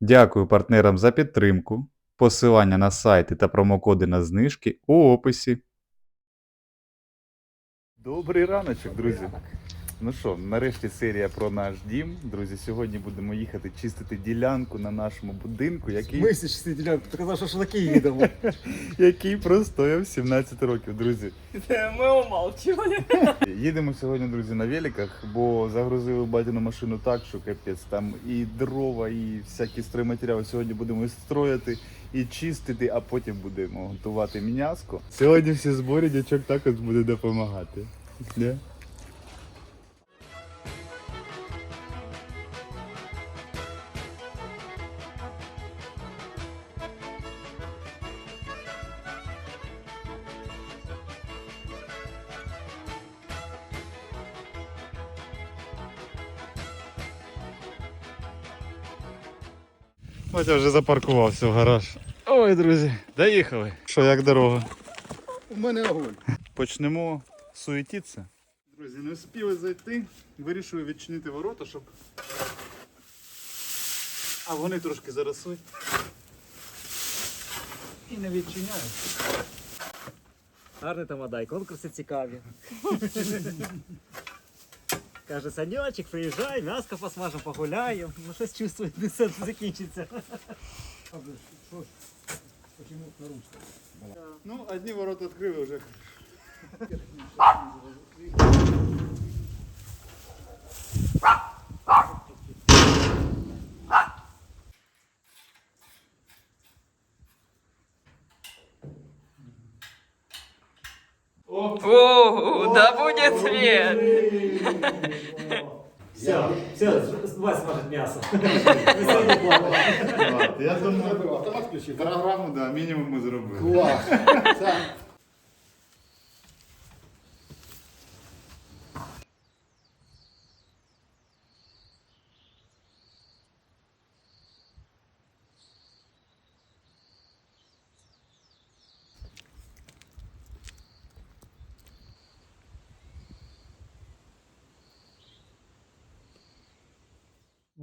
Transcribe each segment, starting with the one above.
Дякую партнерам за підтримку. Посилання на сайти та промокоди на знижки у описі. Добрий раночок, друзі. Ну що, нарешті серія про наш дім. Друзі, сьогодні будемо їхати чистити ділянку на нашому будинку, який, Ми всі ділянку, ти казав, що шашлики їдемо. який простояв 17 років, друзі. Мы умалчивали. Їдемо сьогодні, друзі, на великах, бо загрузили батіну машину так, що капець. Там і дрова, і всякі стройматеріали. Сьогодні будемо і строїти і чистити, а потім будемо готувати м'яско. Сьогодні всі зборі дячок також буде допомагати. Не? Ось вже запаркувався в гараж. Ой, друзі, доїхали. Що, як дорога? У мене огонь. Почнемо суетитися. Друзі, не встигли зайти. Вирішую відчинити ворота, щоб. А вони трошки заросли. І не відчиняють. Гарний тамадай, конкурси цікаві. Каже, Санечек, приїжджай, м'яско посмажемо, погуляємо. Ну щось чувствую, не все закінчиться. Ну, одні ворота відкрили вже. О, да будет свет! Все, все, Вась смажет м'ясо. Я думаю, Автомат включив. програму, да, мінімум ми зробили. Клас.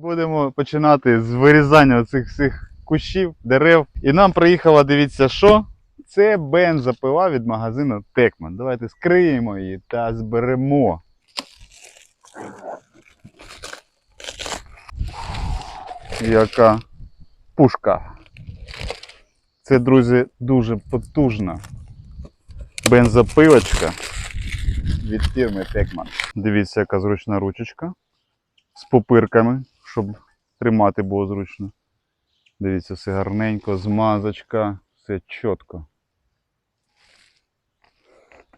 Будемо починати з вирізання цих всіх кущів, дерев. І нам приїхала, дивіться, що? Це бензопила від магазину Текман. Давайте скриємо її та зберемо. Яка пушка. Це, друзі, дуже потужна бензопилочка від фірми Текман. Дивіться, яка зручна ручечка з попирками, щоб тримати було зручно. Дивіться, все гарненько, змазочка, все чітко.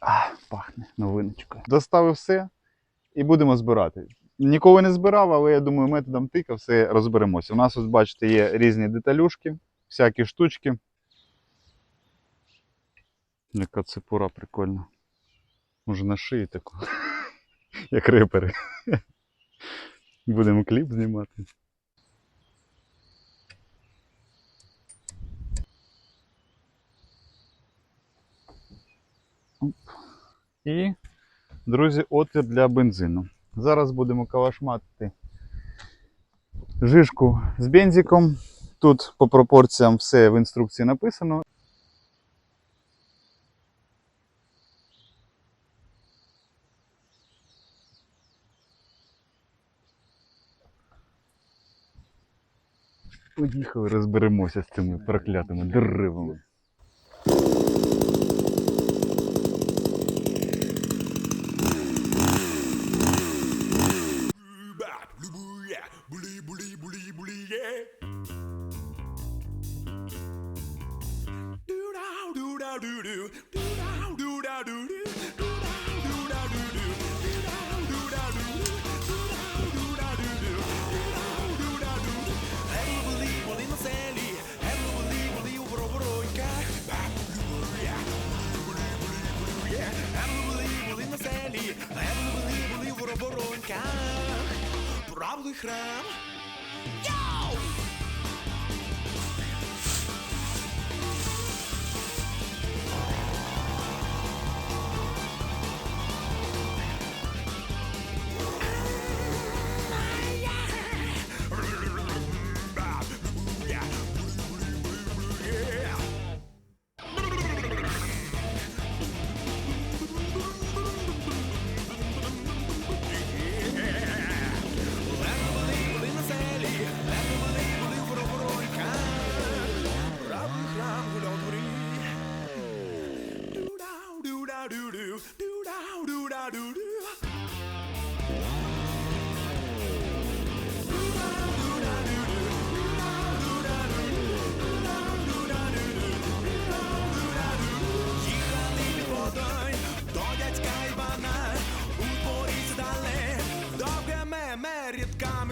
А, пахне новиночкою. Доставив все і будемо збирати. Ніколи не збирав, але я думаю, методом тика все розберемося. У нас, ось, бачите, є різні деталюшки, всякі штучки. Яка цепура прикольна. Може на шиї таку, як репери. Будемо кліп знімати. І, друзі, отвір для бензину. Зараз будемо калашматити жишку з бензиком. Тут по пропорціям все в інструкції написано. Поїхали, розберемося з цими проклятими деревами. Правий храм.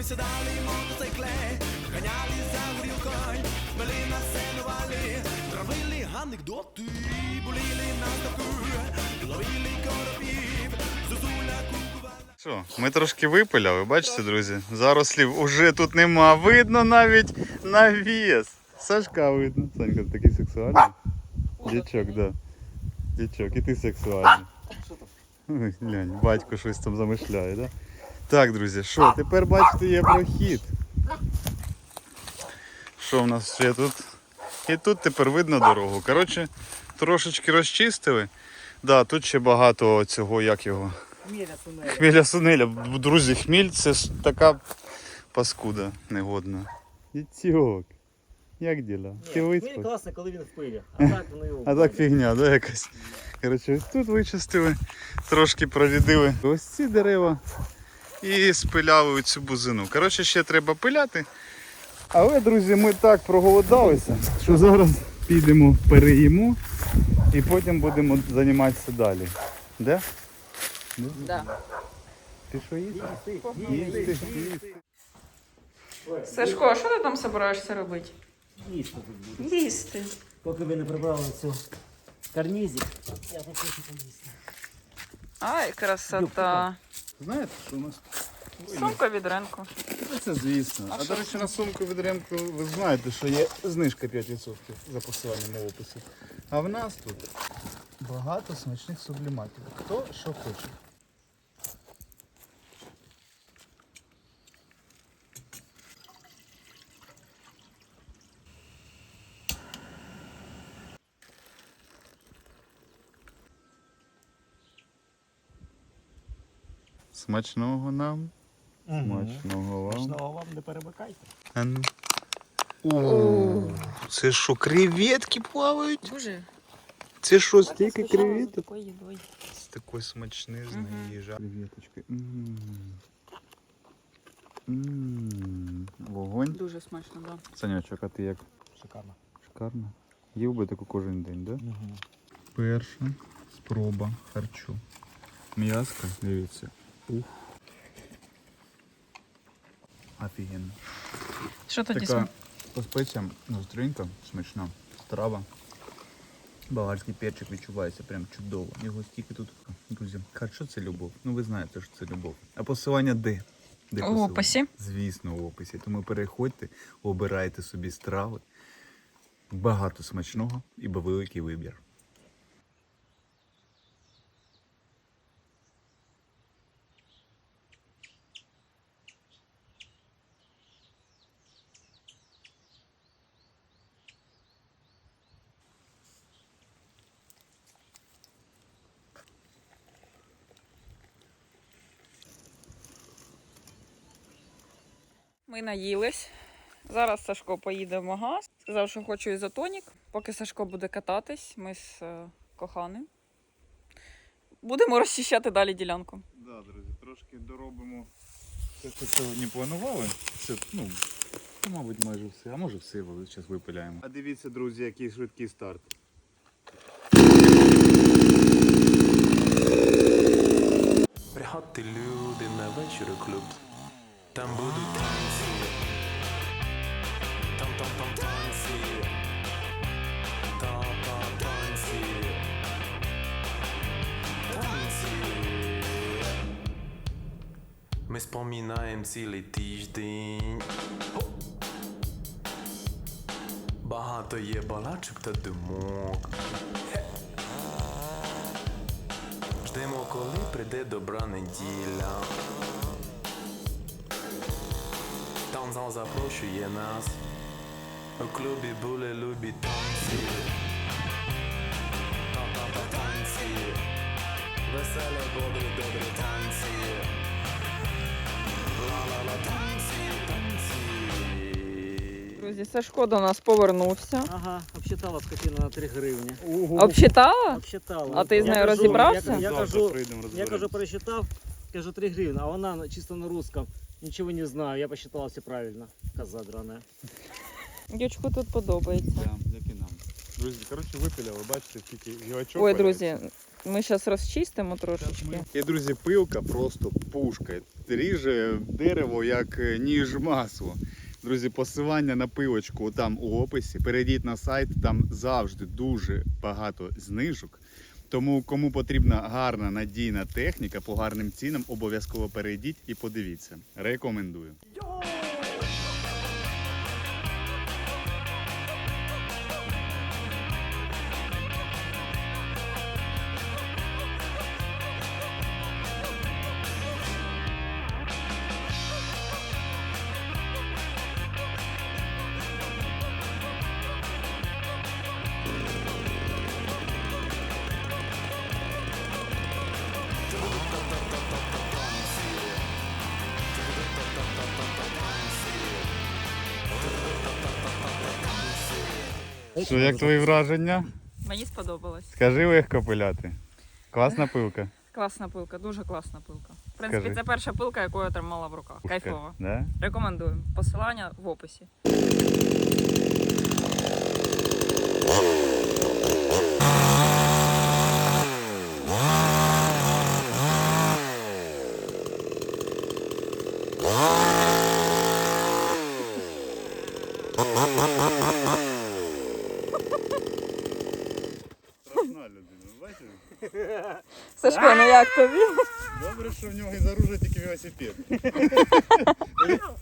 Сідали мотоцикли, ганяли за горілкою, мили на сцену вали, травили анекдоти, боліли на ставку, ловили коробів, зозуля кукувала. Що, ми трошки випиляли, бачите, друзі? Зарослів уже тут нема. Видно навіть навіс. Сашка видно. Санька, ти такий сексуальний. Дячок, да. Дячок, і ти сексуальний. Глянь, батько щось там замишляє, да? Так, друзі, що, тепер бачите, є прохід. Що в нас ще тут? І тут тепер видно дорогу. Коротше, трошечки розчистили. Да, тут ще багато цього, як його. Хмеля сунеля. Хмеля сунеля. Друзі, хміль це ж така паскуда негодна. Дітьок, як діла? Ти Ні, виспав? класно, коли він в пилі. А так вони його. А так фігня, да, якась. Коротше, ось тут вичистили, трошки прорядили ось ці дерева і спиляли цю бузину. Коротше, ще треба пиляти. Але, друзі, ми так проголодалися, що зараз підемо переїмо і потім будемо займатися далі. Де? Да. Ти що їсти? Їсти, Їсти, їсти. Сашко, а що ти там збираєшся робити? Їсти тут буде. Їсти. Поки ви не прибрали цю карнізик, я тут хочу поїсти. Ай, красота. Знаєте, що у нас? Сумка від ринку. Ну, Це звісно. А, до речі, на сумку від ви знаєте, що є знижка 5% за посиланням в описі. А в нас тут багато смачних субліматів. Хто що хоче. Смачного нам. Смачного вам. Смачного вам не перемикайте. А ну. О, це що, креветки плавають? Боже, Це що, стільки креветок? такою. З такої смачнизної Мгм. їжа. Креветочки. М. М. Вогонь. Дуже смачно, да. Санячок, а ти як? Шикарно. Шикарно. Їв би таку кожен день, да? Перша спроба харчу. М'яска, дивіться. Ух. Офігенно. Що тоді Така по спеціям гостренька, смачна страва. Болгарський перчик відчувається прям чудово. Його стільки тут, друзі. Що це любов? Ну ви знаєте, що це любов. А посилання де? Де У посилання? описі. Звісно, в описі. Тому переходьте, обирайте собі страви. Багато смачного і великий вибір. Наїлись. Зараз Сашко поїде в магаз. Сказав, що хочу ізотонік. Поки Сашко буде кататись, ми з е, коханим. Будемо розчищати далі ділянку. Да, друзі, трошки доробимо те, що сьогодні планували. Це, ну, мабуть, майже все, а може все, але зараз випиляємо. А дивіться, друзі, який швидкий старт. Приходьте люди на вечір клуб. Там будуть танці. Там там там танці. Та та танці. Ми спомінаємо цілий тиждень. Багато є балачок та думок. Ждемо, коли прийде добра неділя. Танзал запрошує нас. У клубі були любі танці. Та-та-та танці. Веселі були добрі танці. Ла-ла-ла танці, танці. Друзі, Сашко до нас повернувся. Ага, обсчитала скотина на 3 гривні. Обчитала? Обсчитала. А ти з нею розібрався? Я, я кажу, я кажу, пересчитав, кажу 3 гривни, а вона чисто на русском. Ничего не знаю, я посчитала все правильно. Коза драная. Дючку тут подобається. Да, як і нам. Друзі, коротше, випиляли, бачите, тільки гілочок. Ой, друзі, ми зараз розчистимо трошечки. І, друзі, пилка просто пушка. ріже дерево як е, ніж масло. Друзі, посилання на пилочку там у описі. Перейдіть на сайт, там завжди дуже багато знижок. Тому кому потрібна гарна надійна техніка по гарним цінам, обов'язково перейдіть і подивіться. Рекомендую. Що, як твої враження? Мені сподобалось. Скажи легко пиляти. Класна пилка. Класна пилка, дуже класна пилка. В принципі, Скажи. це перша пилка, яку я тримала в руках. Кайфово. Да? Рекомендую. Посилання в описі. Страшна Сашко, ну як тобі? Добре, що в нього із оружия тільки велосипед.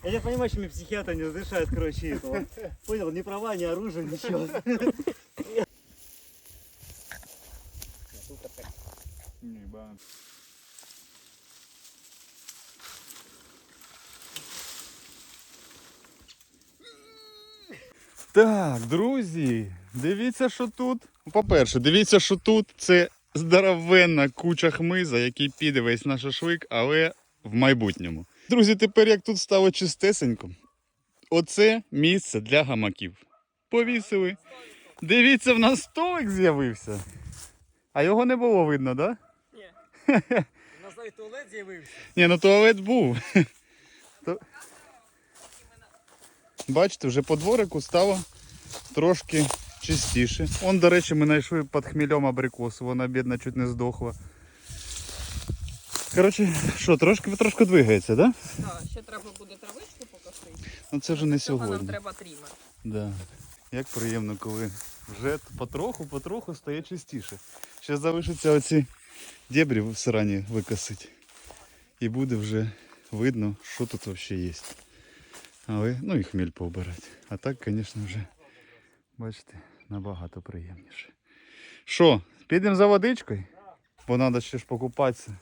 Я не понимаю, что мне психиатр не разрешает, короче, этого. Понял, ни права, ни оружия, ничего. Ні. Так, друзі, дивіться, що тут. По-перше, дивіться, що тут це здоровенна куча хмиза, який піде весь на шашлик, але в майбутньому. Друзі, тепер як тут стало чистесенько, оце місце для гамаків. Повісили. Дивіться, в нас столик з'явився. А його не було видно, так? Да? У нас навіть туалет з'явився. Ні, ну туалет був. То... Бачите, вже по дворику стало трошки чистіше. Он, до речі, ми знайшли під хмельом абрикосу, вона бідна чуть не здохла. Коротше, що, трошки трошки двигається, так? Да? Так, ще треба буде травичку покосити. Ну це вже не Цього нам треба трімер. Да. Як приємно, коли вже потроху, потроху стає чистіше. Ще залишиться оці дебрі в сарані викосити. І буде вже видно, що тут взагалі є. Але, ну і хміль пообирати. А так, звісно, вже, бачите, набагато приємніше. Що, підемо за водичкою? Бо треба ще ж покупатися.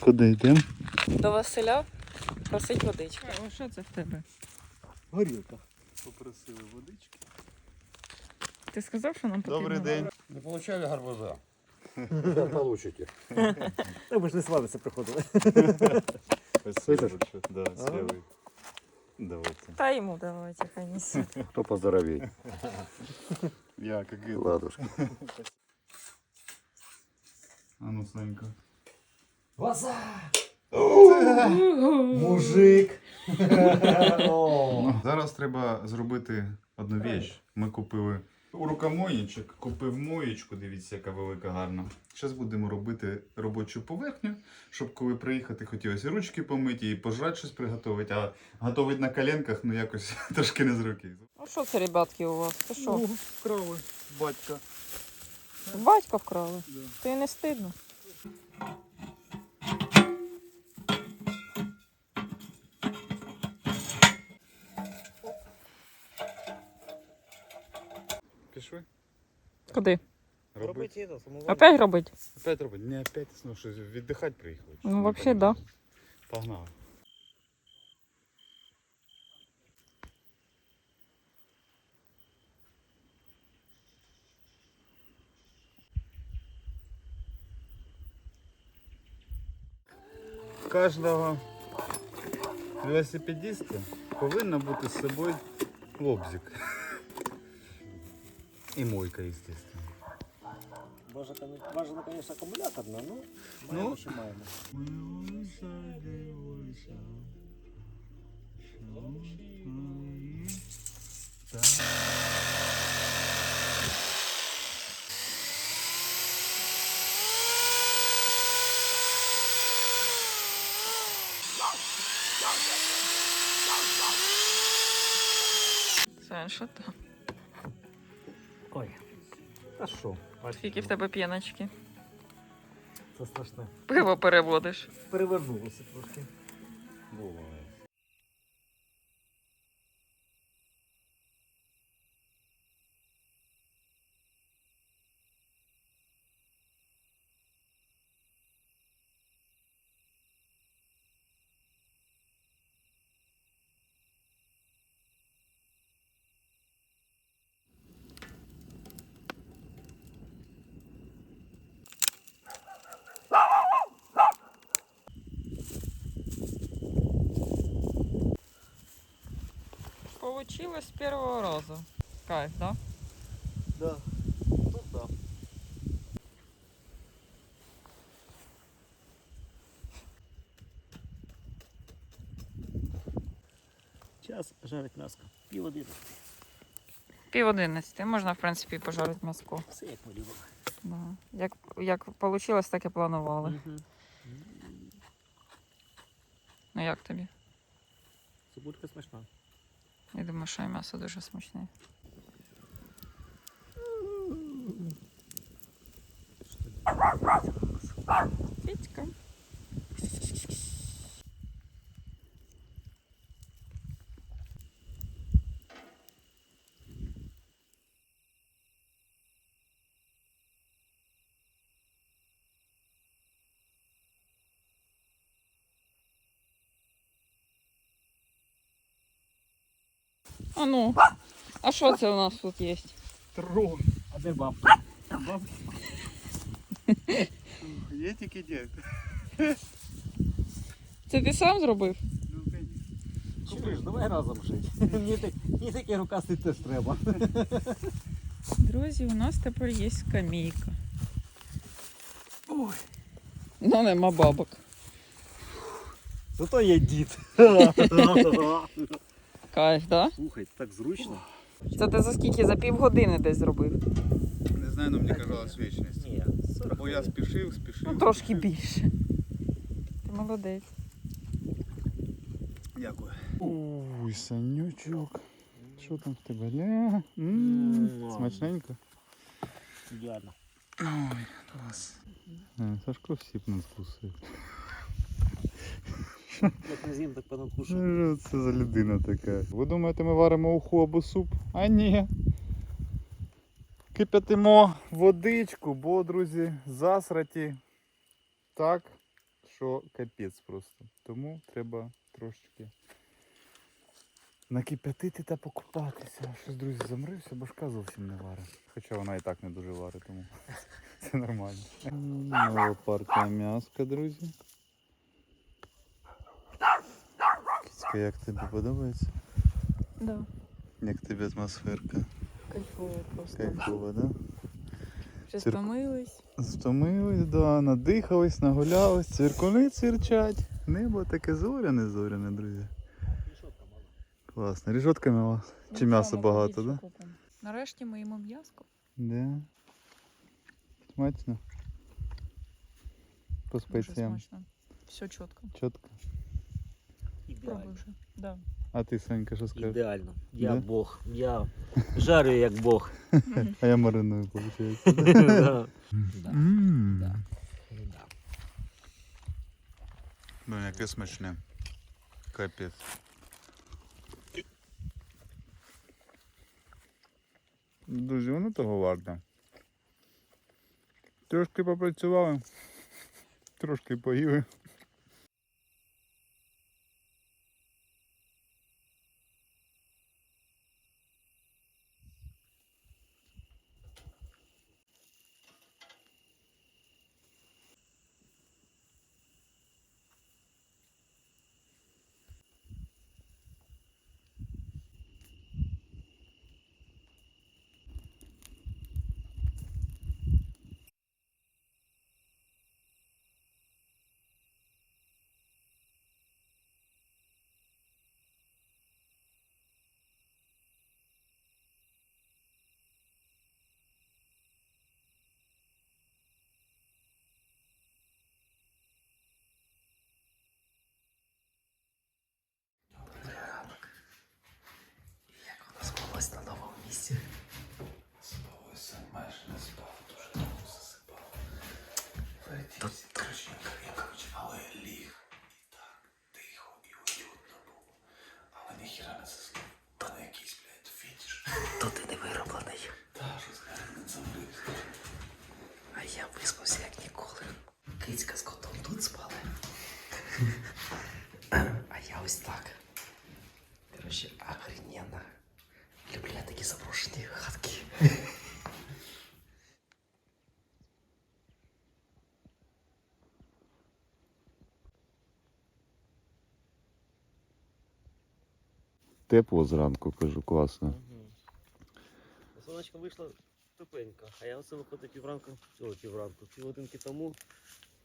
Куди йдемо? До Василя просить водички. О, що це в тебе? Горілка. Попросили водички. Ти сказав, що нам потрібно? Добрий день. Не получали гарбуза. Получите. Та ми ж не сватися приходили. Спасибо. Да, смелый. Давайте. Та йому давайте, хай несе. Кто поздоровее? Я как это. Ладушка. А ну, Санька. Мужик. Ну, зараз треба зробити одну віч. Ми купили рукомойничок, купив моєчку, дивіться, яка велика гарна. Зараз будемо робити робочу поверхню, щоб коли приїхати, хотілося і ручки помити, і пожрати щось приготувати, а готувати на коленках, ну якось трошки не з руки. Ну що це, ребятки, у вас? Ти що? Вкрали батька. Батька вкрали? Ти не стидно? Куди? Робити. Робити це, самовар. Опять робить? Опять робити? Не опять, ну що, віддихати приїхали. Ну, вообще, да. Погнали. Кожного велосипедиста повинна бути з собою лобзик. І мойка, естественно. Бажано, бажано, конечно, акумуляторна, ну, Ну. маємо, що маємо. Сань, що там? Та що? Скільки в тебе п'яночки? Це страшне. Пиво переводиш. Перевернулося трошки. Получилось з першого разу. Кайф, да? Да. Тут да. Час жарить м'яско. Пів одинадцяти. Пів одинадцяти. Можна, в принципі, і пожарити м'яско. Все як ми любимо. Да. Як, як вийшло, так і планували. Мгм. Ну як тобі? Цибулька смачна. Я думаю, що і м'ясо дуже смачне. А ну, а що це у нас тут є? Трон. А де бабка? Бабка. Є тільки дід. Це ти сам зробив? Ну. Чуєш, давай разом жити. Мені, так- мені таке рукастий теж треба. Друзі, у нас тепер є скамейка. Ой. Ну, нема бабок. Зато є дід. Кайф, да? Слухай, так зручно. Це ти за скільки? За півгодини десь зробив? Не знаю, але мені казалось вічність. Ні, 40 Бо я спішив, спішив. Ну, трошки спішив. більше. Ти молодець. Дякую. Ой, Санючок. Що там в тебе? Ля? М, Смачненько. Ідеально. Ой, клас. Е, Сашко всі б нас кусив. Як не з'їм, так понакушав. Що це за людина така? Ви думаєте, ми варимо уху або суп? А ні. Кип'ятимо водичку, бо, друзі, засраті так, що капець просто. Тому треба трошечки накип'ятити та покупатися. Щось, друзі, замрився, башка зовсім не варить. Хоча вона і так не дуже варить, тому це нормально. Нова партія м'яска, друзі. Кіцька, як тобі подобається? Да. Як тобі атмосферка? Кайфово просто. Кайфова, да? Вже Цирк. стомились. Стомились, да, надихались, нагулялись, цвіркуни цвірчать. Небо таке зоряне, зоряне, друзі. Класно. Ріжотками у вас? Чи м'яса багато, да? Нарешті ми їмо м'яско. Да. Смачно. По Дуже спеціям. смачно. Все чітко. Чітко. Пробуй Ідеально. Да. А ти, Санька, що скажеш? Ідеально. Я Да? Бог. Я жарю як Бог. А я мариную, виходить. Да. Ммм. Да. Ну, яке смачне. Капець. Друзі, воно того варто. Трошки попрацювали, трошки поїли. я виспався як ніколи. Кицька з котом тут спали. А я ось так. Короче, охрененно. Люблю я такі заброшені хатки. Тепло зранку, кажу, класно. Сонечко вийшло тупенько, а я оце виходить півранку, о, півранку, півгодинки тому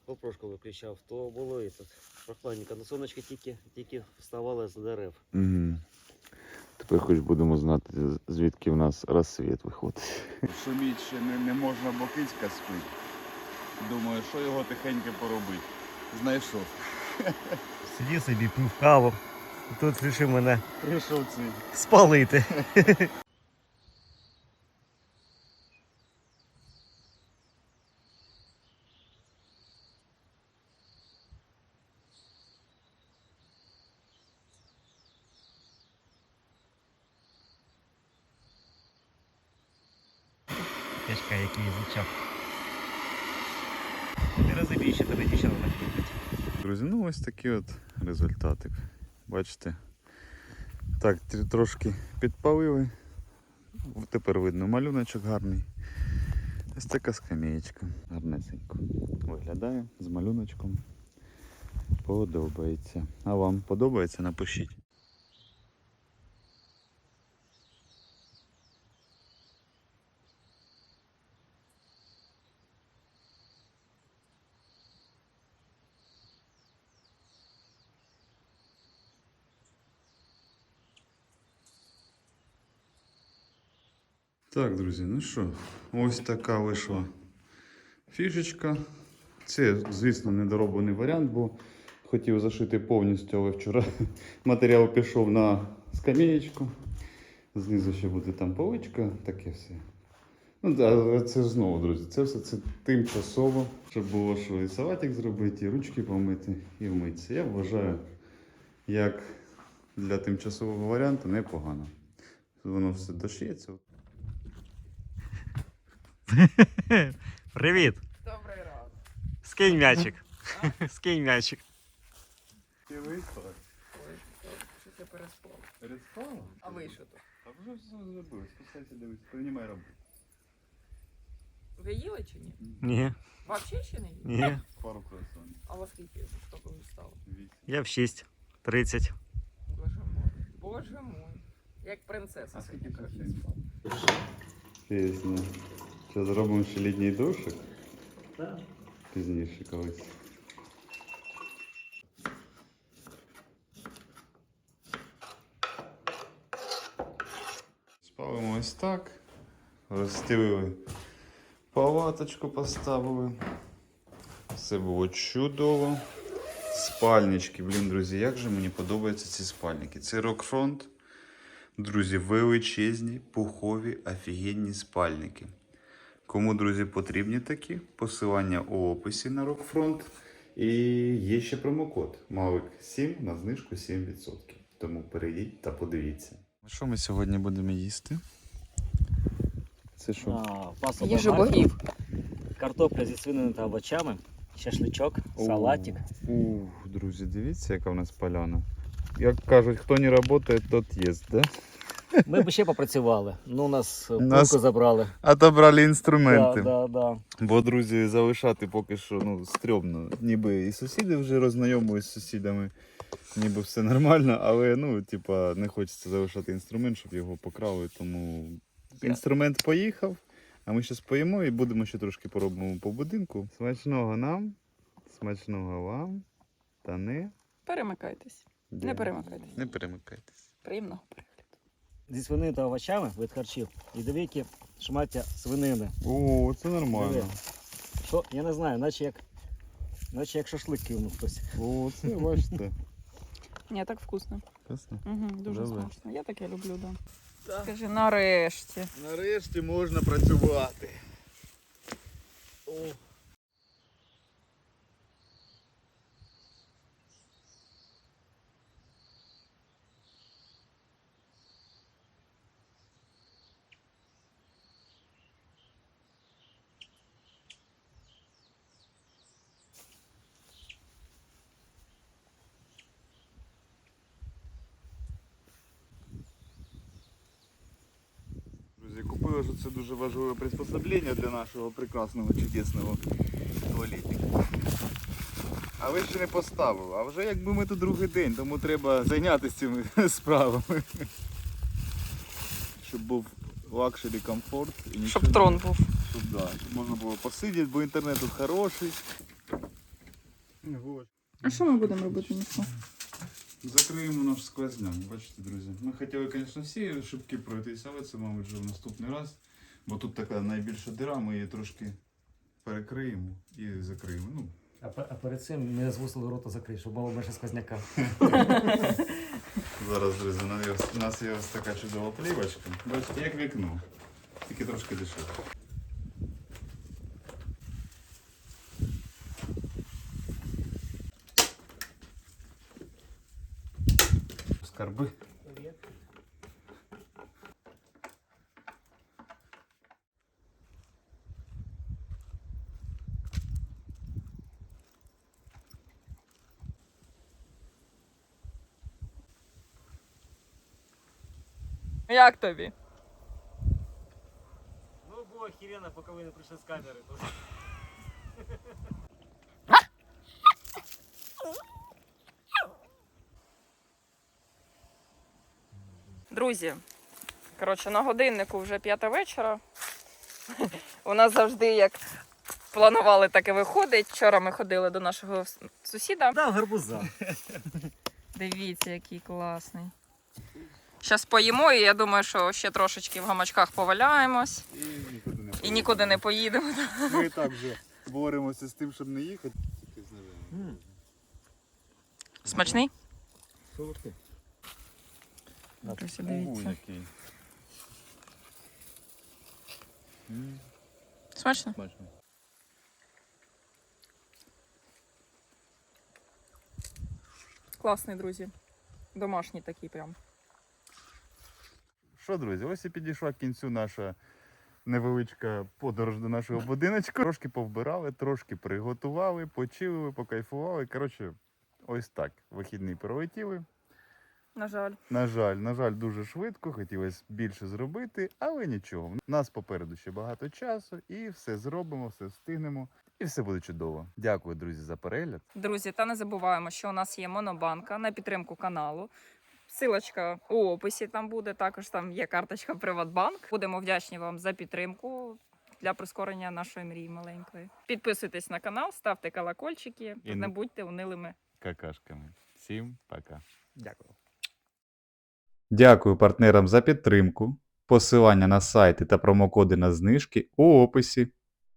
попрошку виключав, то було і тут прохладненько. Ну сонечко тільки, тільки вставало з дерев. Угу. Тепер хоч будемо знати, звідки в нас розсвіт виходить. Шуміть ще не, не можна, бо кицька спить. Думаю, що його тихенько поробити. Знайшов. Сидів собі, пив каву. Тут вирішив мене Прийшов цей. спалити. Тяжка, який язичок. Ти рази більше тебе дівчина так люблять. Друзі, ось такий от результатик. Бачите? Так, трошки підпалили. Тепер видно малюночок гарний. Ось така скамеєчка. Гарнесенько. Виглядає з малюночком. Подобається. А вам подобається? Напишіть. Так, друзі, ну що, ось така вийшла фішечка. Це, звісно, недороблений варіант, бо хотів зашити повністю, але вчора матеріал пішов на скамеєчку. Знизу ще буде там поличка, таке все. Ну, да, це знову, друзі, це все це тимчасово, щоб було що і салатик зробити, і ручки помити, і вмитися. Я вважаю, як для тимчасового варіанту непогано. Воно все дошиється. Привіт! Добрий ранок. Скинь м'ячик. Скинь м'ячик. Ти виспала? Що ти переспав? Переспала? А ви що тут? А вже все зробив. Спускайся, дивись, приймай роботу. Ви їли чи ні? Ні, Вообще ще не їли? ні. Пару круасанів. А во скільки скільки ви? Вісім. Я в 6. 30. Боже мой. Боже мой. Як принцеса. А скільки спала. Пісня. Що зробимо ще літній душик? Так. Пізніше колись. Спалимо ось так. Розстелили палаточку, поставили. Все було чудово. Спальнички, блін, друзі, як же мені подобаються ці спальники. Це Рокфронт. Друзі, величезні, пухові, офігенні спальники. Кому, друзі, потрібні такі, посилання у описі на Рокфронт. І є ще промокод Мавик 7 на знижку 7%. Тому перейдіть та подивіться. Що ми сьогодні будемо їсти? Це що? А, пасо Їжу богів. богів. Картопля зі свининою та овочами, шашличок, салатик. Ух, друзі, дивіться, яка в нас поляна. Як кажуть, хто не працює, тот їсть, да? Ми б ще попрацювали. Ну, у нас Нас- пулку забрали. Отобрали інструменти. Да, да, да. Бо, друзі, залишати поки що ну, стрьомно. Ніби і сусіди вже роззнайомились з сусідами, ніби все нормально, але ну, типа, не хочеться залишати інструмент, щоб його покрали. Тому інструмент поїхав, а ми зараз поїмо і будемо ще трошки поробимо по будинку. Смачного нам, смачного вам, та не. Перемикайтесь. Не перемикайтесь. Не перемикайтесь. Приємного перегляду. Зі свининою та овочами від харчів. І дивіться шмаття свинини. О, це нормально. Диви. Що, я не знаю, наче як, наче як шашлик кивнув хтось. О, це бачите. Ні, так вкусно. Ясно? Угу, дуже Добре. смачно. Я таке люблю, да. Скажи, нарешті. Нарешті можна працювати. Друзі, купили, що це дуже важливе приспособлення для нашого прекрасного чудесного туалетика. А ви ще не поставили. А вже якби ми тут другий день, тому треба зайнятися цими справами. Щоб був лакшері комфорт і нічого Щоб не- трон був. Щоб, да, щоб можна було посидіти, бо інтернет тут хороший. А що ми будемо робити, Ніко? Закриємо наш сквозняк, бачите, друзі. Ми хотіли, звісно, всі шибки пройтися, але це, мабуть, вже в наступний раз. Бо тут така найбільша дира, ми її трошки перекриємо і закриємо. Ну, А, пе- а перед цим не звусили рота закрити, щоб було менше сквозняка. зараз, друзі, у нас є- у нас є ось така чудова плівочка. Бачите, як вікно. Тільки трошки дешевше. Скарби. Як тобі? Ну, було охеренно, поки ви не прийшли з камери. Друзі, коротше, на годиннику вже п'ята вечора. У нас завжди як планували, так і виходить. Вчора ми ходили до нашого сусіда. Да, гарбуза. Дивіться, який класний. Зараз поїмо, і я думаю, що ще трошечки в гамачках поваляємось І нікуди не і нікуди не поїдемо. Ми і так вже боремося з тим, щоб не їхати. Тільки з ножем. Смачний? Солодкий. Друзі, дивіться. який. Смачно? Смачно. Класний, друзі. Домашній такий прям. Що, друзі, ось і підійшла к кінцю наша невеличка подорож до нашого будиночку. Трошки повбирали, трошки приготували, почилили, покайфували. Коротше, ось так. Вихідні пролетіли. На жаль. На жаль, на жаль, дуже швидко. Хотілося більше зробити, але нічого. У нас попереду ще багато часу, і все зробимо, все встигнемо, і все буде чудово. Дякую, друзі, за перегляд. Друзі, та не забуваємо, що у нас є монобанка на підтримку каналу. Силочка у описі там буде. Також там є карточка Приватбанк. Будемо вдячні вам за підтримку для прискорення нашої мрії маленької. Підписуйтесь на канал, ставте колокольчики, І не будьте унилими. Какашками. Всім пока. Дякую. Дякую партнерам за підтримку. Посилання на сайти та промокоди на знижки у описі.